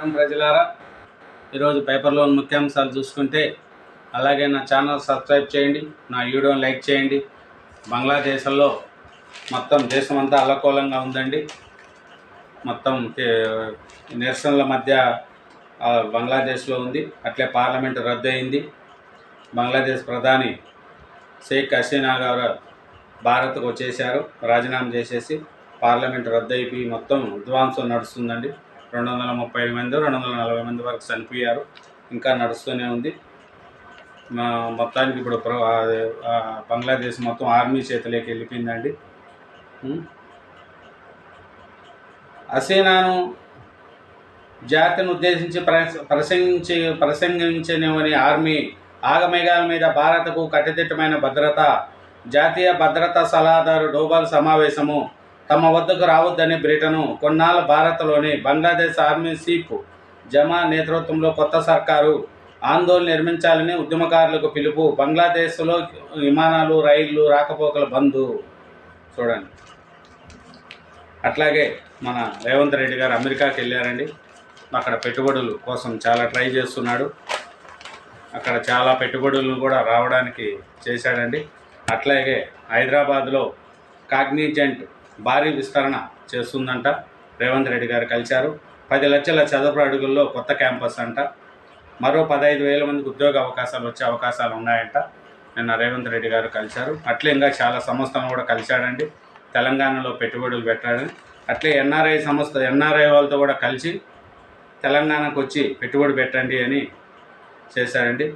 నమస్కారం ప్రజలారా. ఈరోజు పేపర్లోని ముఖ్యాంశాలు చూసుకుంటే అలాగే నా ఛానల్ సబ్స్క్రైబ్ చేయండి నా వీడియోని లైక్ చేయండి. బంగ్లాదేశంలో మొత్తం దేశం అంతా అలకూలంగా ఉందండి. మొత్తం నిరసనల మధ్య బంగ్లాదేశ్లో ఉంది. అట్లే పార్లమెంట్ రద్దు అయింది బంగ్లాదేశ్ ప్రధాని షేక్ హసీనా గారు భారత్కు వచ్చేసారు రాజీనామా చేసేసి పార్లమెంట్ రద్దు అయిపోయి మొత్తం విధ్వంసం నడుస్తుందండి. రెండు వందల ముప్పై మంది రెండు వందల నలభై మంది వరకు చనిపోయారు. ఇంకా నడుస్తూనే ఉంది. మా మొత్తానికి ఇప్పుడు ప్ర- బంగ్లాదేశ్ మొత్తం ఆర్మీ చేతిలోకి వెళ్ళిపోయిందండి. ఉం? హసీనాను జాతిని ఉద్దేశించి ప్రస- ప్రసంగించి ప్రసంగించనివని ఆర్మీ ఆగమేఘాల మీద భారత్కు కట్టుదిట్టమైన భద్రత జాతీయ భద్రతా సలహాదారు డోబాల్ సమావేశము తమ వద్దకు రావద్దని బ్రిటను కొన్నాళ్ళ భారత్లోని బంగ్లాదేశ్ ఆర్మీ చీఫ్ జమా నేతృత్వంలో కొత్త సర్కారు ఆందోళన నిర్మించాలని ఉద్యమకారులకు పిలుపు బంగ్లాదేశ్లో విమానాలు రైళ్ళు రాకపోకల బంధు చూడండి. అట్లాగే మన రేవంత్ రెడ్డి గారు అమెరికాకి వెళ్ళారండి. అక్కడ పెట్టుబడుల కోసం చాలా ట్రై చేస్తున్నాడు. అక్కడ చాలా పెట్టుబడులు కూడా రావడానికి చేశాడండి. అట్లాగే హైదరాబాద్లో కాగ్నిజెంట్ భారీ విస్తరణ చేస్తుందంట. రేవంత్ రెడ్డి గారు కలిశారు. పది లక్షల చదరపు అడుగుల్లో కొత్త క్యాంపస్ అంట. మరో పదహైదు వేల మందికి ఉద్యోగ అవకాశాలు వచ్చే అవకాశాలు ఉన్నాయంట. నిన్న రేవంత్ రెడ్డి గారు కలిశారు. అట్లే ఇంకా చాలా సంస్థలను కూడా కలిశాడండి. తెలంగాణలో పెట్టుబడులు పెట్టాడని. అట్లే ఎన్ఆర్ఐ సంస్థ ఎన్ఆర్ఐ వాళ్ళతో కూడా కలిసి తెలంగాణకు వచ్చి పెట్టుబడి పెట్టండి అని చేశారండి.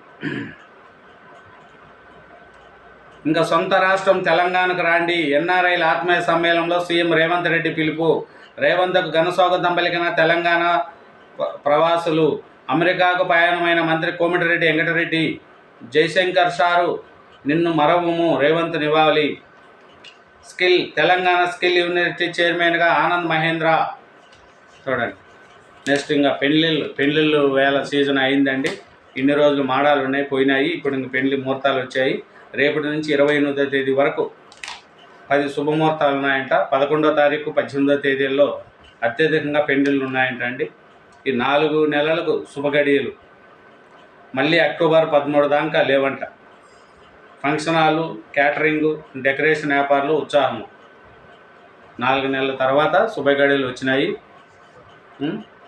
ఇంకా సొంత రాష్ట్రం తెలంగాణకు రాండి. ఎన్ఆర్ఐల ఆత్మీయ సమ్మేళనంలో సీఎం రేవంత్ రెడ్డి పిలుపు. రేవంత్కు ఘనస్వాగతం పలికిన తెలంగాణ ప్రవాసులు అమెరికాకు ప్రయాణమైన మంత్రి కోమటిరెడ్డి వెంకటరెడ్డి జయశంకర్ సారు నిన్ను మరవము రేవంత్ నివాళి. స్కిల్ తెలంగాణ స్కిల్ యూనివర్సిటీ చైర్మన్గా ఆనంద్ మహేంద్ర. చూడండి. నెక్స్ట్ ఇంకా పెళ్ళిళ్ళు పెళ్ళిళ్ళు వేల సీజన్ అయిందండి. ఇన్ని రోజులు మాడాలు ఉన్నాయి పోయినాయి. ఇప్పుడు ఇంక పెళ్ళి ముహూర్తాలు వచ్చాయి. రేపటి నుంచి ఇరవై ఎనిమిదో తేదీ వరకు పది శుభముహూర్తాలు ఉన్నాయంట. పదకొండో తారీఖు పద్దెనిమిదో తేదీల్లో అత్యధికంగా పెండిళ్ళు ఉన్నాయంట అండి ఈ నాలుగు నెలలకు శుభగడియలు. మళ్ళీ అక్టోబర్ పదమూడు దాకా లేవంట. ఫంక్షన్ హాలు క్యాటరింగు డెకరేషన్ వ్యాపారాలు ఉత్సాహము నాలుగు నెలల తర్వాత శుభగడియలు వచ్చినాయి.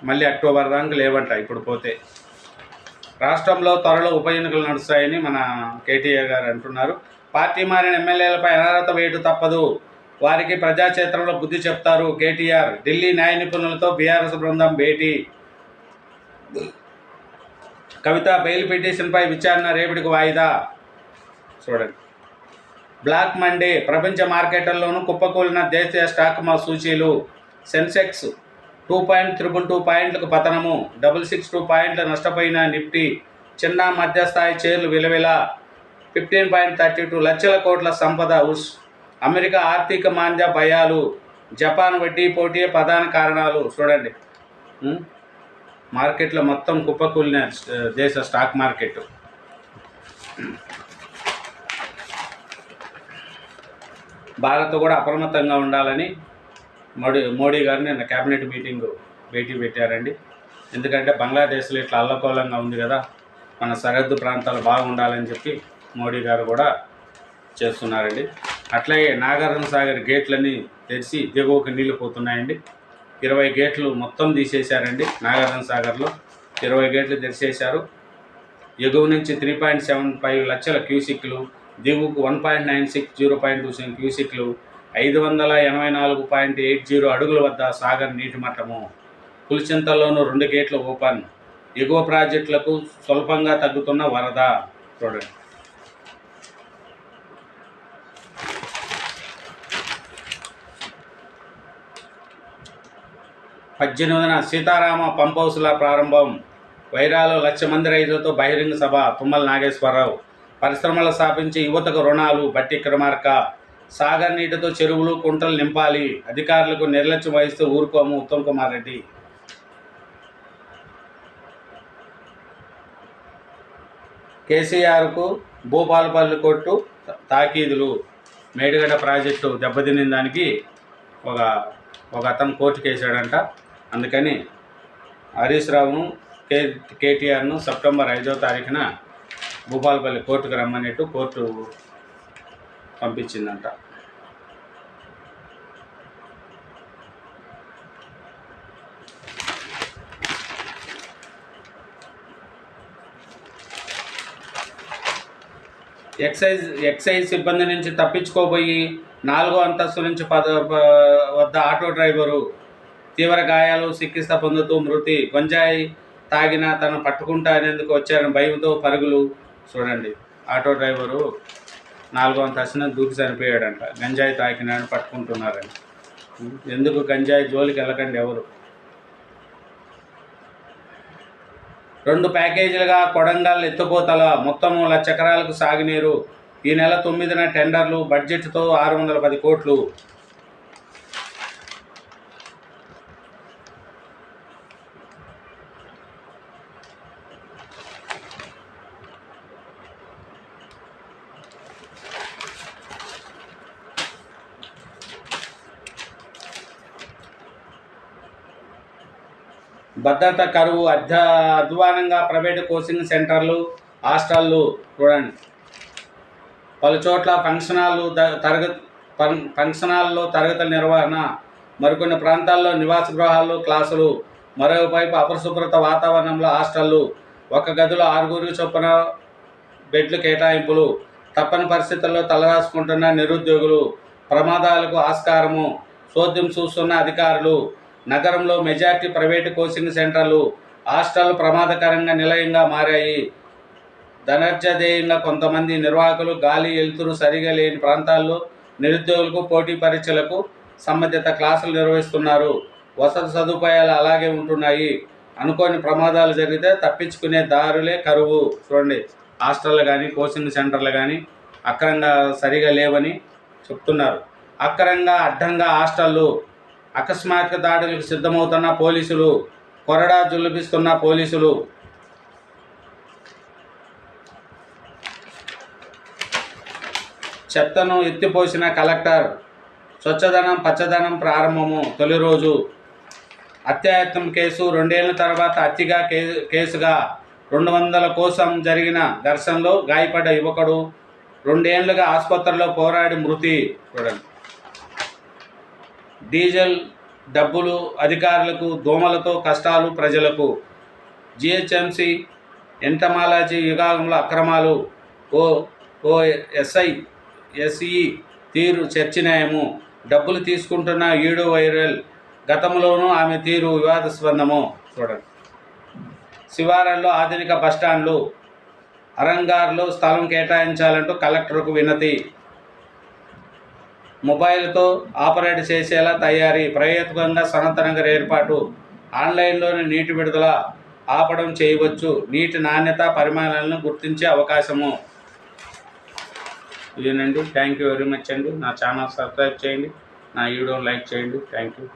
మళ్ళీ అక్టోబర్ దాకా లేవంట ఇప్పుడు పోతే. రాష్ట్రంలో త్వరలో ఉప ఎన్నికలు నడుస్తాయని మన కేటీఆర్ గారు అంటున్నారు. పార్టీ మారిన ఎమ్మెల్యేలపై అనర్హత వేటు తప్పదు. వారికి ప్రజాక్షేత్రంలో బుద్ధి చెప్తారు కేటీఆర్. ఢిల్లీ న్యాయ నిపుణులతో బీఆర్ఎస్ బృందం భేటీ. కవిత బెయిల్ పిటిషన్పై విచారణ రేపటికి వాయిదా. చూడండి. Black Monday. ప్రపంచ మార్కెట్లలోనూ కుప్పకూలిన దేశీయ స్టాక్ మా సూచీలు. Sensex two point triple two పాయింట్లకు పతనము. డబుల్ సిక్స్ టూ పాయింట్ల నష్టపోయిన నిఫ్టీ చిన్న మధ్యస్థాయి షేర్లు విలువెల ఫిఫ్టీన్ పాయింట్ థర్టీ టూ లక్షల కోట్ల సంపద ఉస్ అమెరికా ఆర్థిక మాంద్య భయాలు జపాన్ వడ్డీ పోటీ ప్రధాన కారణాలు చూడండి. మార్కెట్లో మొత్తం కుప్పకూలిన దేశ స్టాక్ మార్కెట్. భారత్ కూడా అప్రమత్తంగా ఉండాలని మోడీ మోడీ గారు నిన్న కేబినెట్ మీటింగ్ భేటీ పెట్టారండి. ఎందుకంటే బంగ్లాదేశ్లో ఇట్లా అల్లకోలంగా ఉంది కదా మన సరిహద్దు ప్రాంతాలు బాగుండాలని చెప్పి మోడీ గారు కూడా చేస్తున్నారండి. అట్లాగే నాగార్జున సాగర్ గేట్లన్నీ తెరిచి దిగువకు నీళ్ళు పోతున్నాయండి. ఇరవై గేట్లు మొత్తం తీసేశారండి నాగార్జున సాగర్లో. ఇరవై గేట్లు తెరిచేశారు. ఎగువ నుంచి త్రీ పాయింట్ సెవెన్ ఫైవ్ లక్షల క్యూసిక్లు దిగువకు one point nine six zero point two seven క్యూసిక్లు ఐదు వందల ఎనభై నాలుగు పాయింట్ ఎయిట్ జీరో అడుగుల వద్ద సాగర్ నీటి మట్టము. పులిచింతల్లోనూ రెండు గేట్లు ఓపెన్. ఎగువ ప్రాజెక్టులకు స్వల్పంగా తగ్గుతున్న వరద. చూడండి. పద్దెనిమిదిన సీతారామ పంప్ హౌస్ల ప్రారంభం. వైరాలో లక్ష మంది రైతులతో బహిరంగ సభ తుమ్మల నాగేశ్వరరావు. పరిశ్రమలు స్థాపించి యువతకు రుణాలు బట్టి క్రమార్క. సాగర్ నీటితో చెరువులు కుంటలు నింపాలి. అధికారులకు నిర్లక్ష్యం వహిస్తూ ఊరుకోము. ఉత్తమ్ కుమార్ రెడ్డి. కేసీఆర్కు భూపాలపల్లి కొట్టు తాకీదులు. మేడిగడ్డ ప్రాజెక్టు దెబ్బతిన్న దానికి ఒక ఒక అతను కోర్టుకు వేసాడంట అందుకని హరీష్ రావును కే కేటీఆర్ను సెప్టెంబర్ ఐదో తారీఖున భూపాలపల్లి కోర్టుకు రమ్మనేట్టు కోర్టు పంపించిందంట. ఎక్సైజ్ ఎక్సైజ్ సిబ్బంది నుంచి తప్పించుకోబోయి నాలుగో అంతస్తు నుంచి పద వద్ద ఆటో డ్రైవరు తీవ్ర గాయాలు చికిత్స పొందుతూ మృతి గంజాయి తాగిన తను పట్టుకుంటా అనేందుకు వచ్చారని భయంతో పరుగులు. చూడండి ఆటో డ్రైవరు నాలుగో అంతస్తున దూకి చనిపోయాడంట. గంజాయి తాకినాడని పట్టుకుంటున్నారని. ఎందుకు గంజాయి జోలికి వెళ్ళకండి ఎవరు? రెండు ప్యాకేజీలుగా కొడంగల్ ఎత్తుపోతల మొత్తము లక్ష ఎకరాలకు సాగునీరు. ఈ నెల తొమ్మిదిన టెండర్లు బడ్జెట్తో ఆరు వందల పది కోట్లు. భద్రత కరువు అధ్య అధ్వానంగా ప్రైవేటు కోచింగ్ సెంటర్లు హాస్టళ్ళు చూడండి. పలు చోట్ల ఫంక్షన్ తరగతి ఫం- ఫంక్షన్ హాల్లో తరగతుల నిర్వహణ మరికొన్ని ప్రాంతాల్లో నివాస గృహాలు క్లాసులు మరోవైపు అపరిశుభ్రత వాతావరణంలో హాస్టళ్ళు ఒక గదిలో ఆరుగురు చొప్పున బెడ్లు కేటాయింపులు తప్పని పరిస్థితుల్లో తలరాసుకుంటున్న నిరుద్యోగులు ప్రమాదాలకు ఆస్కారము చోద్యం చూస్తున్న అధికారులు నగరంలో మెజార్టీ ప్రైవేటు కోచింగ్ సెంటర్లు హాస్టల్ ప్రమాదకరంగా నిలయంగా మారాయి. ధనర్జదేయంగా కొంతమంది నిర్వాహకులు గాలి ఎలుతురు సరిగా లేని ప్రాంతాల్లో నిరుద్యోగులకు పోటీ పరీక్షలకు సంబంధిత క్లాసులు నిర్వహిస్తున్నారు. వసతి సదుపాయాలు అలాగే ఉంటున్నాయి. అనుకోని ప్రమాదాలు జరిగితే తప్పించుకునే దారులే కరువు. చూడండి హాస్టళ్ళు కానీ కోచింగ్ సెంటర్లు కానీ అక్రంగా సరిగా లేవని చెప్తున్నారు. అక్రంగా అడ్డంగా హాస్టళ్ళు అకస్మాత్తుగా దాడులకు సిద్ధమవుతున్న పోలీసులు కొరడా జులిపిస్తున్న పోలీసులు. చెత్తను ఎత్తిపోసిన కలెక్టర్ స్వచ్ఛదనం పచ్చదనం ప్రారంభము తొలి రోజు. అత్యాయత్నం కేసు రెండేళ్ళ తర్వాత అతిగా కే కేసుగా రెండు వందల కోసం జరిగిన ఘర్షణలో గాయపడ్డ యువకుడు రెండేళ్ళుగా ఆసుపత్రిలో పోరాడి మృతి చూడండి డీజిల్ డబ్బులు అధికారులకు దోమలతో కష్టాలు ప్రజలకు. జిహెచ్ఎంసి ఎంటమాలజీ విభాగంలో అక్రమాలు. ఓ ఓ ఎస్ఐ ఎస్ఈ తీరు చర్చనీయము. డబ్బులు తీసుకుంటున్న ఈడో వైరల్. గతంలోనూ ఆమె తీరు వివాదాస్పందము. చూడండి. శివారంలో ఆధునిక బస్టాండ్లు. అరంగార్లో స్థలం కేటాయించాలంటూ కలెక్టర్కు వినతి. మొబైల్తో ఆపరేట్ చేసేలా తయారీ ప్రయత్నంగా సనత్ ఏర్పాటు ఆన్లైన్లోని నీటి విడుదల ఆపడం చేయవచ్చు. నీటి నాణ్యత పరిమాణాలను గుర్తించే అవకాశము. ఇదేనండి. థ్యాంక్ యూ వెరీ మచ్ అండి. నా ఛానల్ సబ్స్క్రైబ్ చేయండి. నా వీడియో లైక్ చేయండి. Thank you